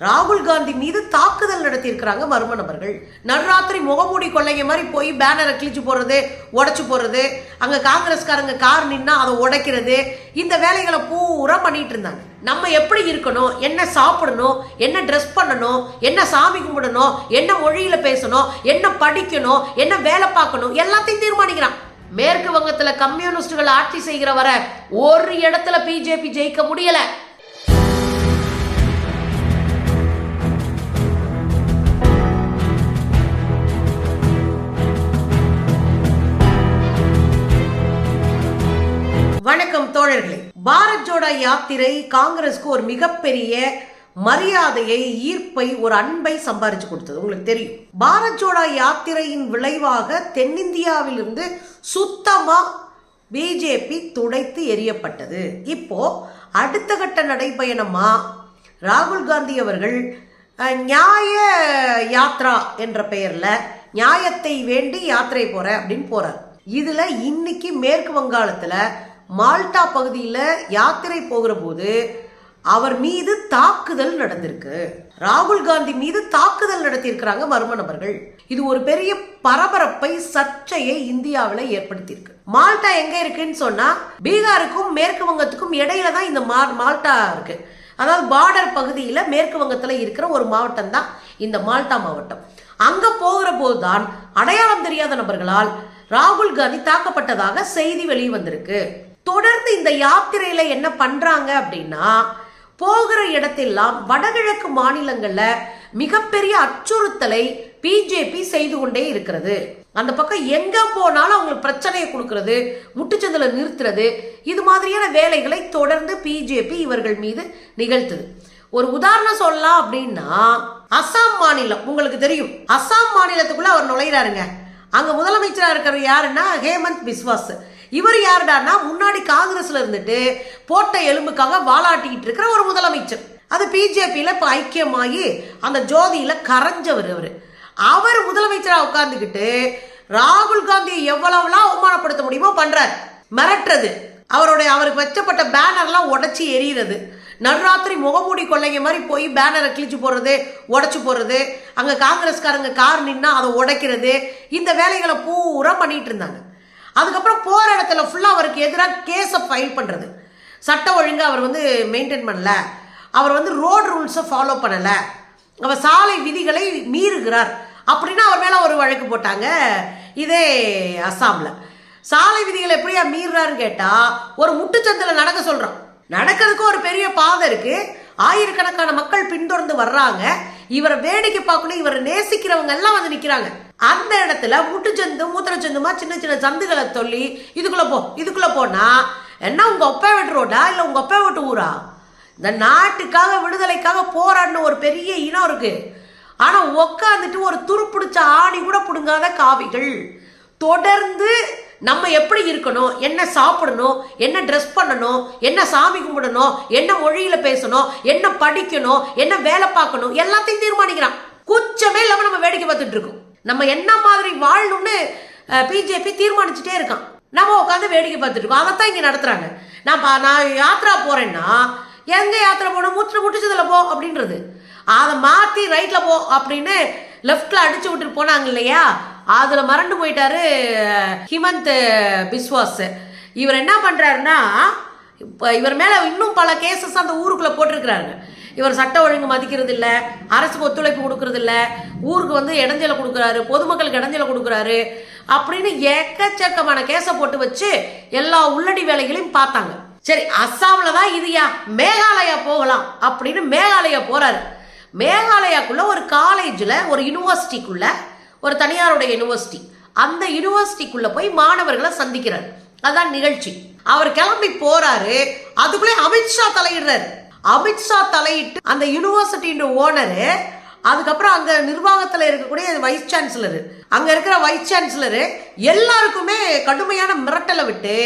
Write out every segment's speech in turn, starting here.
ராகுல் காந்தி மீது தாக்குதல் நடத்தியிருக்கிறாங்க மர்ம நபர்கள். நடுராத்திரி முகமூடி கொள்ளைங்க மாதிரி போய் பேனரை கிழிச்சு போடுறது உடைச்சு போடுறது அங்கே காங்கிரஸ்காரங்க கார் நின்னா அதை உடைக்கிறது இந்த வேலைகளை பூரா பண்ணிட்டு இருந்தாங்க. நம்ம எப்படி இருக்கணும்? என்ன சாப்பிடணும்? என்ன ட்ரெஸ் பண்ணணும்? என்ன சாமி கும்பிடணும்? என்ன மொழியில் பேசணும்? என்ன படிக்கணும்? என்ன வேலை பார்க்கணும்? எல்லாத்தையும் தீர்மானிக்கிறான். மேற்கு வங்கத்தில் கம்யூனிஸ்டுகள் ஆட்சி செய்கிற வர ஒரு இடத்துல பிஜேபி ஜெயிக்க முடியலை. வணக்கம் தோழர்களே. பாரத் ஜோடா யாத்திரை காங்கிரஸ்க்கு ஒரு மிகப்பெரிய மரியாதையை ஈர்ப்பை ஒரு அன்பை சம்பாரிச்சு கொடுத்தது. உங்களுக்கு தெரியும். பாரத் ஜோடா யாத்திரையின் விளைவாக தென்னிந்தியாவிலிருந்து சுத்தமா பிஜேபி துடைத்து எரியப்பட்டது இப்போ அடுத்த கட்ட நடைபயணமா? ராகுல் காந்தி அவர்கள் நியாய யாத்ரா என்ற பெயர்ல நியாயத்தை வேண்டி யாத்திரை போற அப்படின்னு போறார். இதுல இன்னைக்கு மேற்கு வங்காளத்துல மால்டா பகுதியில் யாத்திரை போகிற போது அவர் மீது தாக்குதல் நடந்திருக்கு. ராகுல் காந்தி மீது தாக்குதல் நடத்தியிருக்கிறாங்க மர்ம நபர்கள். இது ஒரு பெரிய பரபரப்பை சர்ச்சையை இந்தியாவில் ஏற்படுத்தியிருக்கு. மால்டா எங்க இருக்குன்னு சொன்னா பீகாருக்கும் மேற்கு வங்கத்துக்கும் இடையில தான் இந்த மா- மால்டா இருக்கு. அதாவது பார்டர் பகுதியில் மேற்கு வங்கத்தில் இருக்கிற ஒரு மாவட்டம் தான் இந்த மால்டா மாவட்டம். அங்க போகிற போதுதான் அடையாளம் தெரியாத நபர்களால் ராகுல் காந்தி தாக்கப்பட்டதாக செய்தி வெளியே வந்திருக்கு தொடர்ந்து இந்த யாத்திரையில என்ன பண்றாங்க அப்படின்னா போகிற இடத்தெல்லாம் வடகிழக்கு மாநிலங்கள்ல மிகப்பெரிய அச்சுறுத்தலை பிஜேபி செய்து கொண்டே இருக்கிறது. அந்த பக்கம் எங்க போனாலும் அவங்களுக்கு பிரச்சனையை கொடுக்கறது முட்டுச்சந்தில நிறுத்துறது இது மாதிரியான வேலைகளை தொடர்ந்து பிஜேபி இவர்கள் மீது நிகழ்த்துது. ஒரு உதாரணம் சொல்லலாம் அப்படின்னா அசாம் மாநிலம் உங்களுக்கு தெரியும். அசாம் மாநிலத்துக்குள்ள அவர் நுழையிறாருங்க. அங்க முதலமைச்சராக இருக்கிறவர் யாருன்னா ஹேமந்த் பிஸ்வாஸ். இவர் யாருடான்னா முன்னாடி காங்கிரஸ்ல இருந்துட்டு போட்ட எலும்புக்காக வாலாட்டிக்கிட்டு இருக்கிற ஒரு முதலமைச்சர். அது பிஜேபியில் இப்போ ஐக்கியமாகி அந்த ஜோதியில் கரைஞ்சவர் அவர் அவர் முதலமைச்சராக உட்கார்ந்துக்கிட்டு ராகுல் காந்தியை எவ்வளவுலாம் அவமானப்படுத்த முடியுமோ பண்ணுறார் மிரட்டுறது. அவருடைய அவருக்கு வச்சப்பட்ட பேனர்லாம் உடைச்சி எரியிறது நடுராத்திரி முகமூடி கொள்ளைங்க மாதிரி போய் பேனரை கிழிச்சு போடுறது உடச்சி போடுறது. அங்கே காங்கிரஸ்காரங்க கார் நின்னா அதை உடைக்கிறது. இந்த வேலைகளை பூரா பண்ணிட்டு இருந்தாங்க. அதுக்கப்புறம் போகிற இடத்துல ஃபுல்லாக அவருக்கு எதிராக கேஸை ஃபைல் பண்ணுறது சட்ட ஒழுங்கு அவர் வந்து மெயின்டைன் பண்ணலை. அவர் வந்து ரோடு ரூல்ஸை ஃபாலோ பண்ணலை. அவர் சாலை விதிகளை மீறுகிறார். அப்படின்னா அவர் மேலே ஒரு வழக்கு போட்டாங்க. இதே அஸ்ஸாமில் சாலை விதிகளை எப்படியா மீறுறாருன்னு கேட்டால் ஒரு முட்டுச்சந்தில் நடக்க சொல்கிறோம் நடக்கிறதுக்கு ஒரு பெரிய பாதை இருக்குது ஆயிரக்கணக்கான மக்கள் பின்தொடர்ந்து வர்றாங்க. இவரை வேடிக்கை பார்க்கணும் இவரை நேசிக்கிறவங்க எல்லாம் வந்து நிற்கிறாங்க அந்த இடத்துல முட்டுச்சந்து மூத்திரச்சந்துமா சின்ன சின்ன சந்துகளை சொல்லி இதுக்குள்ளே போ இதுக்குள்ளே போனால் என்ன உங்கள் ஒப்பை வீட்டு ரோடா? இல்லை உங்கள் ஒப்பை வீட்டு ஊரா? இந்த நாட்டுக்காக விடுதலைக்காக போராடின ஒரு பெரிய இனம் இருக்குது ஆனால் உக்காந்துட்டு ஒரு துருப்பிடிச்ச ஆணி கூட பிடுங்காத காவிகள். தொடர்ந்து நம்ம எப்படி இருக்கணும்? என்ன சாப்பிடணும்? என்ன ட்ரெஸ் பண்ணணும்? என்ன சாமி கும்பிடணும்? என்ன மொழியில் பேசணும்? என்ன படிக்கணும்? என்ன வேலை பார்க்கணும்? எல்லாத்தையும் தீர்மானிக்கிறான். குச்சமே இல்லாமல் நம்ம வேடிக்கை பார்த்துட்டு இருக்கோம். நம்ம என்ன மாதிரி வாழணும்னு பிஜேபி தீர்மானிச்சுட்டே இருக்கான். நம்ம உட்காந்து வேடிக்கை பார்த்துட்டு இருக்கோம். அதைத்தான் இங்க நடத்துறாங்க. நான் பா- நான் யாத்ரா போறேன்னா எங்க யாத்திரை போகணும்? மூச்சு முட்டுச்சதுல போ அப்படின்றது. அதை மாத்தி ரைட்ல போ அப்படின்னு லெஃப்ட்ல அடிச்சு விட்டுட்டு போனாங்க இல்லையா? அதுல மறந்து போயிட்டாரு ஹிமந்த் பிஸ்வாஸ். இவர் என்ன பண்றாருன்னா இப்போ இவர் மேல இன்னும் பல கேசஸ் அந்த ஊருக்குள்ள போட்டிருக்கிறாங்க இவர் சட்ட ஒழுங்கு மதிக்கிறது இல்லை அரசுக்கு ஒத்துழைப்பு கொடுக்கறது இல்லை ஊருக்கு வந்து இடைஞ்சலை கொடுக்குறாரு பொதுமக்களுக்கு இடைஞ்சலை கொடுக்குறாரு அப்படின்னு எக்கச்சக்கமான கேஸை போட்டு வச்சு எல்லா உள்ளடி வேலைகளையும் பார்த்தாங்க. சரி அஸ்ஸாமில் தான் இதுயா மேகாலயா போகலாம் அப்படின்னு மேகாலயா போகிறாரு மேகாலயாக்குள்ள ஒரு காலேஜில் ஒரு யூனிவர்சிட்டிக்குள்ள ஒரு தனியாருடைய யூனிவர்சிட்டி அந்த யூனிவர்சிட்டிக்குள்ளே போய் மாணவர்களை சந்திக்கிறார். அதுதான் நிகழ்ச்சி. அவர் கிளம்பி போறாரு. அதுக்குள்ளே அமித்ஷா தலையிடுறாரு. அமித்ஷா தலையிட்டு அந்த யூனிவர்சிட்டியின் ஓனரு அதுக்கப்புறம் அங்க நிர்வாகத்தில் இருக்கக்கூடிய வைஸ் சான்சலரு அங்க இருக்கிற வைஸ் சான்சலரு எல்லாருக்குமே கடுமையான மிரட்டலை விட்டு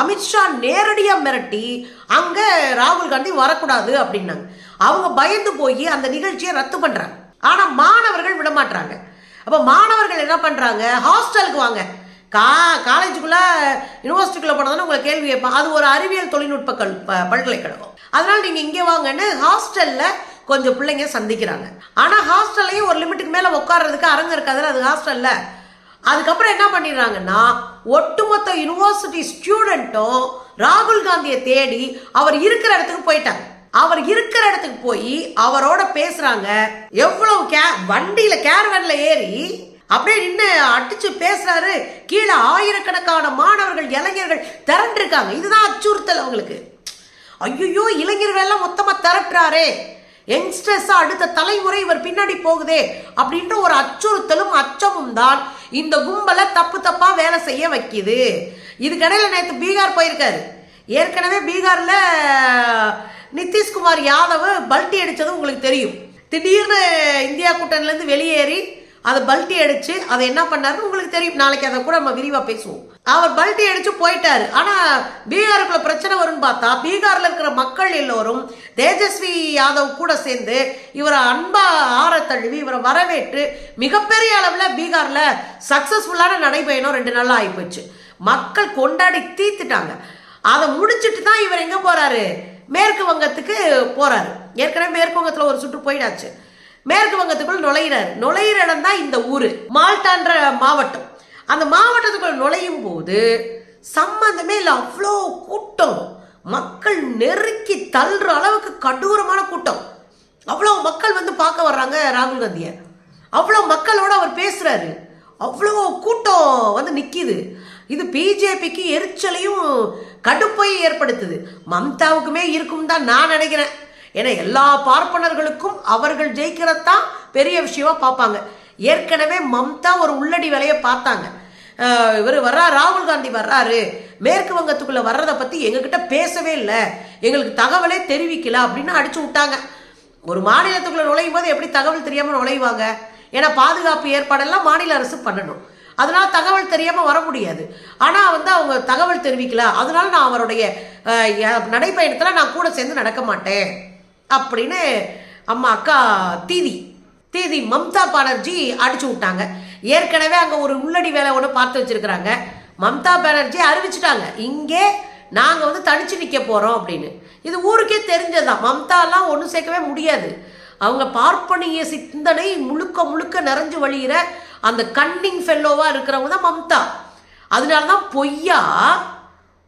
அமித்ஷா நேரடியா மிரட்டி அங்க ராகுல் காந்தி வரக்கூடாது அப்படின்னாங்க. அவங்க பயந்து போய் அந்த நிகழ்ச்சியை ரத்து பண்றாங்க. ஆனா மாணவர்கள் விட மாட்றாங்க அப்ப மாணவர்கள் என்ன பண்றாங்க? ஹாஸ்டலுக்கு வாங்க. கா காலேஜுக்குள்ளே யூனிவர்சிட்டிக்குள்ளே போனதானே உங்களை கேள்வி கேட்பான் அது ஒரு அறிவியல் தொழில்நுட்ப கல் பல்கலைக்கழகம். அதனால் நீங்கள் இங்கே வாங்கன்னு ஹாஸ்டலில் கொஞ்சம் பிள்ளைங்க சந்திக்கிறாங்க. ஆனால் ஹாஸ்டல்லையும் ஒரு லிமிட்டுக்கு மேலே உட்கார்றதுக்கு அரங்கு இருக்காதுல்ல அது ஹாஸ்டலில் அதுக்கப்புறம் என்ன பண்ணிடுறாங்கன்னா ஒட்டுமொத்த யூனிவர்சிட்டி ஸ்டூடெண்ட்டும் ராகுல் காந்தியை தேடி அவர் இருக்கிற இடத்துக்கு போயிட்டாங்க. அவர் இருக்கிற இடத்துக்கு போய் அவரோட பேசுறாங்க. எவ்வளவு கே வண்டியில கேர்வன்ல ஏறி அப்படியே நின்று அடிச்சு பேசுறாரு. கீழே ஆயிரக்கணக்கான மாணவர்கள் இளைஞர்கள் திரண்டிருக்காங்க. இதுதான் அச்சுறுத்தல் அவங்களுக்கு. ஐயோ இளைஞர்கள் எல்லாம் மொத்தமா திரட்டுறாரே. யங்ஸ்டர்ஸா அடுத்த தலைமுறை இவர் பின்னாடி போகுதே அப்படின்ற ஒரு அச்சுறுத்தலும் அச்சமும் தான் இந்த கும்பலை தப்பு தப்பா வேலை செய்ய வைக்கிது. இதுக்கடையில் நேற்று பீகார் போயிருக்காரு. ஏற்கனவே பீகார்ல நிதிஷ்குமார் யாதவ் பல்ட்டி அடிச்சது உங்களுக்கு தெரியும். திடீர்னு இந்தியா கூட்டணிலேருந்து வெளியேறி அதை பல்ட்டி அடிச்சு அதை என்ன பண்ணாருன்னு உங்களுக்கு தெரியும். நாளைக்கு அதை கூட நம்ம விரிவா பேசுவோம். அவர் பல்ட்டி அடிச்சு போயிட்டாரு. ஆனா பீகாருக்குள்ள பிரச்சனை வரும்னு பார்த்தா பீகார்ல இருக்கிற மக்கள் எல்லோரும் தேஜஸ்வி யாதவ் கூட சேர்ந்து இவரை அன்பா ஆற தழுவி இவரை வரவேற்று மிகப்பெரிய அளவுல பீகார்ல சக்சஸ்ஃபுல்லான நடைபயணம் ரெண்டு நாள் ஆகிப்போச்சு மக்கள் கொண்டாடி தீத்துட்டாங்க அதை முடிச்சுட்டு தான் இவர் எங்க போறாரு? மேற்கு வங்கத்துக்கு போறாரு. ஏற்கனவே மேற்கு வங்கத்துல ஒரு சுற்று போயிடாச்சு. மேற்கு வங்கத்துக்குள் நுழையிறாரு. நுழையிற இடம் தான் இந்த ஊர். மால்டான்ற மாவட்டம். அந்த மாவட்டத்துக்குள்ள நுழையும் போது சம்பந்தமே இல்லை அவ்வளோ கூட்டம். மக்கள் நெருக்கி தள்ளுற அளவுக்கு கடூரமான கூட்டம். அவ்வளோ மக்கள் வந்து பார்க்க வர்றாங்க ராகுல் காந்தியை. அவ்வளோ மக்களோட அவர் பேசுகிறாரு அவ்வளோ கூட்டம் வந்து நிற்கிது இது பிஜேபிக்கு எரிச்சலையும் கடுப்பையும் ஏற்படுத்துது. மம்தாவுக்குமே இருக்கும் தான் நான் நினைக்கிறேன். ஏன்னா எல்லா பார்ப்பனர்களுக்கும் அவர்கள் ஜெயிக்கிறதான் பெரிய விஷயமா பார்ப்பாங்க. ஏற்கனவே மம்தா ஒரு உள்ளடி வேலையை பார்த்தாங்க. இவர் வர்றா ராகுல் காந்தி வர்றாரு. மேற்கு வங்கத்துக்குள்ள வர்றதை பத்தி எங்ககிட்ட பேசவே இல்லை. எங்களுக்கு தகவலே தெரிவிக்கல அப்படின்னு அடிச்சு விட்டாங்க. ஒரு மாநிலத்துக்குள்ள நுழையும் போது எப்படி தகவல் தெரியாம நுழைவாங்க? ஏன்னா பாதுகாப்பு ஏற்பாடெல்லாம் மாநில அரசு பண்ணணும். அதனால தகவல் தெரியாம வர முடியாது. ஆனா வந்து அவங்க தகவல் தெரிவிக்கல. அதனால நான் அவருடைய நடைப்பயணத்தில் நடைப்பயணத்துல நான் கூட சேர்ந்து நடக்க மாட்டேன். அப்படின்னு அம்மா அக்கா தீதி தீதி மம்தா பானர்ஜி அடிச்சு விட்டாங்க. ஏற்கனவே அங்கே ஒரு உள்ளடி வேலை ஒன்று பார்த்து வச்சுருக்கிறாங்க. மம்தா பானர்ஜி அறிவிச்சிட்டாங்க. இங்கே நாங்கள் வந்து தனிச்சு நிற்க போகிறோம் அப்படின்னு. இது ஊருக்கே தெரிஞ்சதுதான். மம்தாலாம் ஒன்றும் சேர்க்கவே முடியாது. அவங்க பார்ப்பனிய சிந்தனை முழுக்க முழுக்க நிறைஞ்சு வழிகிற அந்த கன்னிங் ஃபெல்லோவாக இருக்கிறவங்க தான் மம்தா. அதனால தான் பொய்யா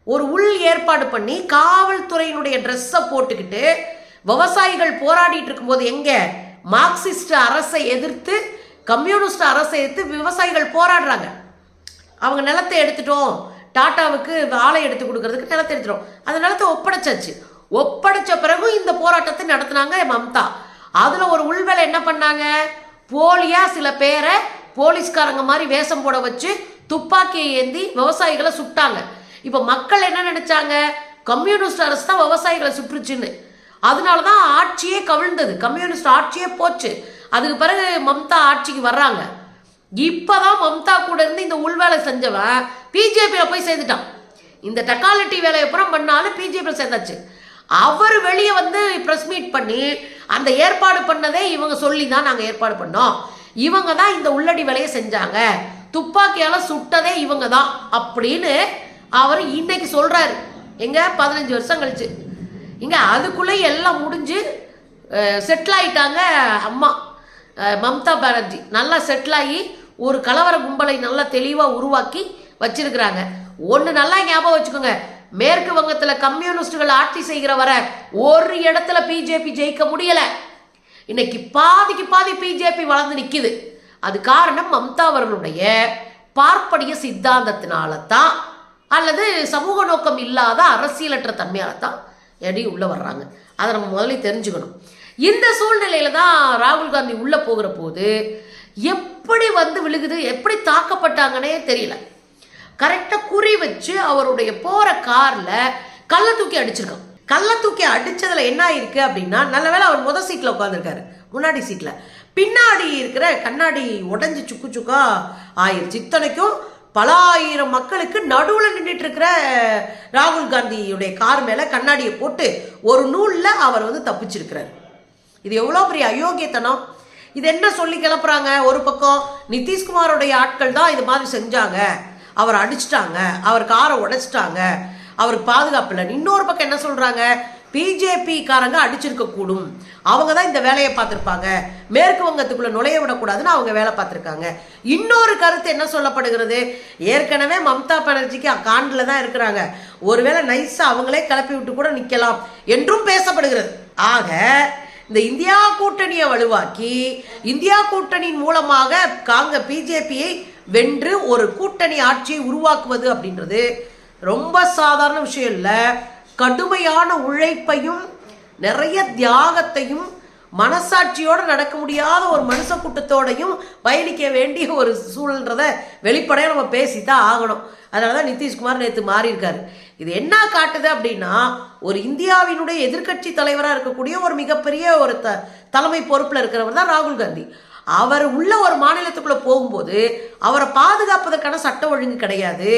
ஒரு உள் ஏற்பாடு பண்ணி காவல்துறையினுடைய ட்ரெஸ்ஸை போட்டுக்கிட்டு விவசாயிகள் போராடிட்டு இருக்கும்போது எங்க? மார்க்சிஸ்ட் அரசை எதிர்த்து கம்யூனிஸ்ட் அரசை எதிர்த்து விவசாயிகள் போராடுறாங்க. அவங்க நிலத்தை எடுத்துட்டோம். டாட்டாவுக்கு ஆலை எடுத்து கொடுக்கறதுக்கு நிலத்தை எடுத்துட்டோம். அந்த நிலத்தை ஒப்படைச்சாச்சு. ஒப்படைச்ச பிறகு இந்த போராட்டத்தை நடத்தினாங்க மம்தா. அதுல ஒரு உள்வேலை என்ன பண்ணாங்க? போலியா சில பேரை போலீஸ்காரங்க மாதிரி வேஷம் போட வச்சு துப்பாக்கியை ஏந்தி விவசாயிகளை சுட்டாங்க. இப்போ மக்கள் என்ன நினைச்சாங்க? கம்யூனிஸ்ட் அரசு தான் விவசாயிகளை சுற்றுச்சுன்னு. அதனால தான் ஆட்சியே கவிழ்ந்தது. கம்யூனிஸ்ட் ஆட்சியே போச்சு. அதுக்கு பிறகு மம்தா ஆட்சிக்கு வர்றாங்க. இப்போதான் மம்தா கூட இருந்து இந்த உள்வேலை செஞ்சவன் பிஜேபியில் போய் சேர்ந்துட்டான். இந்த டெக்காலிட்டி வேலையை அப்புறம் பண்ணாலும் பிஜேபியில் சேர்ந்தாச்சு. அவர் வெளியே வந்து ப்ரெஸ் மீட் பண்ணி அந்த ஏற்பாடு பண்ணதே இவங்க சொல்லி தான் நாங்கள் ஏற்பாடு பண்ணோம். இவங்க தான் இந்த உள்ளடி வேலையை செஞ்சாங்க. துப்பாக்கியால் சுட்டதே இவங்க தான் அப்படின்னு அவர் இன்னைக்கு சொல்கிறாரு எங்க? பதினஞ்சு வருஷம் கழிச்சு. இங்கே அதுக்குள்ளே எல்லாம் முடிஞ்சு செட்டில் ஆயிட்டாங்க அம்மா. மம்தா பானர்ஜி. நல்லா செட்டில் ஆகி ஒரு கலவர கும்பலை நல்லா தெளிவாக உருவாக்கி வச்சிருக்கிறாங்க. ஒன்று நல்லா ஞாபகம் வச்சுக்கோங்க. மேற்கு வங்கத்தில் கம்யூனிஸ்டுகள் ஆட்சி செய்கிற வர ஒரு இடத்துல பிஜேபி ஜெயிக்க முடியலை. இன்னைக்கு பாதிக்கு பாதி பிஜேபி வளர்ந்து நிற்கிது அது காரணம் மம்தா அவர்களுடைய பார்ப்பனிய சித்தாந்தத்தினால தான் அல்லது சமூக நோக்கம் இல்லாத அரசியலற்ற தன்மையால தான் அடி உள்ளே வர்றாங்க. அதை நம்ம முதல்ல தெரிஞ்சுக்கணும். இந்த சூழ்நிலையில தான் ராகுல் காந்தி உள்ளே போகிற போது எப்படி வந்து விழுகுது எப்படி தாக்கப்பட்டாங்கன்னே தெரியல. கரெக்டாக குறி வச்சு அவருடைய போகிற காரில் கல்லை தூக்கி அடிச்சிருக்கான். கல்லை தூக்கி அடித்ததில் என்ன ஆயிருக்கு அப்படின்னா நல்ல வேளை அவர் முத சீட்டில் உட்காந்துருக்காரு முன்னாடி சீட்டில் பின்னாடி இருக்கிற கண்ணாடி உடஞ்சி சுக்கு சுக்கா ஆயிடுச்சு இத்தனைக்கும் பல ஆயிரம் மக்களுக்கு நடுவில் நின்றுட்டு இருக்கிற ராகுல் காந்தியுடைய கார் மேலே கண்ணாடியை போட்டு ஒரு நூலில் அவர் வந்து தப்பிச்சிருக்கிறார். இது எவ்வளோ பெரிய அயோக்கியத்தனம். இது என்ன சொல்லி கிளப்புறாங்க? ஒரு பக்கம் நிதிஷ்குமாரோடைய ஆட்கள் தான் இது மாதிரி செஞ்சாங்க. அவர் அடிச்சிட்டாங்க. அவர் காரை உடைச்சிட்டாங்க. அவருக்கு பாதுகாப்பு இல்லை இன்னொரு பக்கம் என்ன சொல்கிறாங்க பிஜேபிக்காரங்க அடிச்சிருக்கக்கூடும் அடிச்சிருக்க கூடும். அவங்க தான் இந்த வேலையை பார்த்துருப்பாங்க. மேற்கு வங்கத்துக்குள்ள நுழைய விடக்கூடாதுன்னு அவங்க வேலை பார்த்துருக்காங்க. இன்னொரு கருத்து என்ன சொல்லப்படுகிறது? ஏற்கனவே மம்தா பானர்ஜிக்கு காண்டில் தான் இருக்கிறாங்க. ஒருவேளை நைஸா அவங்களே கிளப்பி விட்டு கூட நிற்கலாம் என்றும் பேசப்படுகிறது. ஆக இந்த இந்தியா கூட்டணியை வலுவாக்கி இந்தியா கூட்டணியின் மூலமாக காங்க பிஜேபியை வென்று ஒரு கூட்டணி ஆட்சியை உருவாக்குவது அப்படின்றது ரொம்ப சாதாரண விஷயம் இல்லை. கடுமையான உழைப்பையும் நிறைய தியாகத்தையும் மனசாட்சியோடு நடக்க முடியாத ஒரு மனுஷ கூட்டத்தோடையும் பயணிக்க வேண்டிய ஒரு சூழல்ன்றத வெளிப்படையாக நம்ம பேசித்தான் ஆகணும். அதனால தான் நிதிஷ்குமார் நேற்று மாறியிருக்காரு. இது என்ன காட்டுது அப்படின்னா ஒரு இந்தியாவினுடைய எதிர்க்கட்சி தலைவராக இருக்கக்கூடிய ஒரு மிகப்பெரிய ஒரு த தலைமை பொறுப்பில் இருக்கிறவர் தான் ராகுல் காந்தி. அவர் உள்ள ஒரு மாநிலத்துக்குள்ளே போகும்போது அவரை பாதுகாப்பதற்கான சட்ட ஒழுங்கு கிடையாது.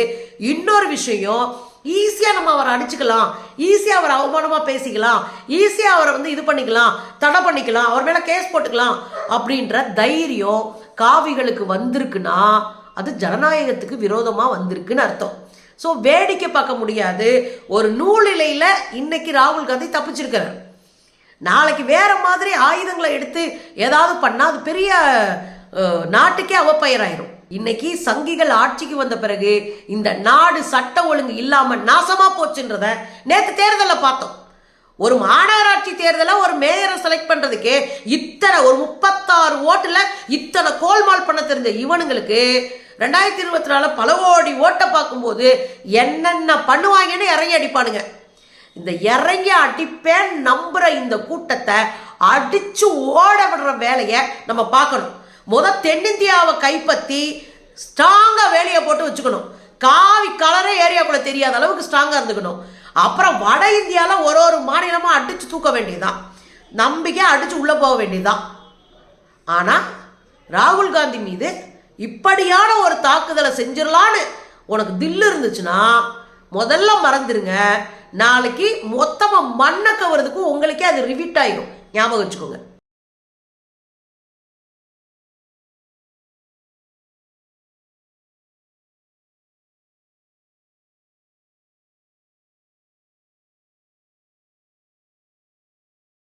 இன்னொரு விஷயம் ஈஸியாக நம்ம அவரை அடிச்சுக்கலாம். ஈஸியாக அவரை அவமானமாக பேசிக்கலாம். ஈஸியாக அவரை வந்து இது பண்ணிக்கலாம் தடை பண்ணிக்கலாம் அவர் மேலே கேஸ் போட்டுக்கலாம் அப்படின்ற தைரியம் காவிகளுக்கு வந்திருக்குன்னா அது ஜனநாயகத்துக்கு விரோதமாக வந்திருக்குன்னு அர்த்தம். ஸோ வேடிக்கை பார்க்க முடியாது. ஒரு நூலிலையில் இன்னைக்கு ராகுல் காந்தி தப்பிச்சிருக்கிறார். நாளைக்கு வேற மாதிரி ஆயுதங்களை எடுத்து ஏதாவது பண்ணால் அது பெரிய நாட்டுக்கே அவப்பெயராயிரும். இன்னைக்கு சங்கிகள் ஆட்சிக்கு வந்த பிறகு இந்த நாடு சட்ட ஒழுங்கு இல்லாம நாசமா போச்சுன்றத நேற்று தேர்தலில் பார்த்தோம். ஒரு மாநகராட்சி தேர்தலை ஒரு மேயரை செலக்ட் பண்றதுக்கு இத்தனை ஒரு முப்பத்தாறு ஓட்டுல இத்தனை கோல்மால் பண்ண தெரிஞ்ச இவனுங்களுக்கு ரெண்டாயிரத்தி இருபத்தி நாலு பல கோடி ஓட்டை பார்க்கும்போது என்னென்ன பண்ணுவாங்கன்னு இறங்கி அடிப்பானுங்க. இந்த இறங்கி அடிப்பேன் நம்புற இந்த கூட்டத்தை அடிச்சு ஓட விடுற வேலையை நம்ம பார்க்கணும். முத தென்னிந்தியாவை கைப்பற்றி ஸ்ட்ராங்காக வேலையை போட்டு வச்சுக்கணும். காவி கலரே ஏரியாக்குள்ள தெரியாத அளவுக்கு ஸ்ட்ராங்காக இருந்துக்கணும். அப்புறம் வட இந்தியாவில் ஒரு ஒரு மாநிலமாக அடித்து தூக்க வேண்டியதுதான். நம்பிக்கை அடித்து உள்ளே போக வேண்டியதுதான். ஆனால் ராகுல் காந்தி மீது இப்படியான ஒரு தாக்குதலை செஞ்சிடலான்னு உனக்கு தில்லு இருந்துச்சுன்னா முதல்ல மறந்துடுங்க நாளைக்கு மொத்தமாக மண்ணை கவர்றதுக்கு உங்களுக்கே அது ரிவிட் ஆயிரும். ஞாபகம் வச்சுக்கோங்க.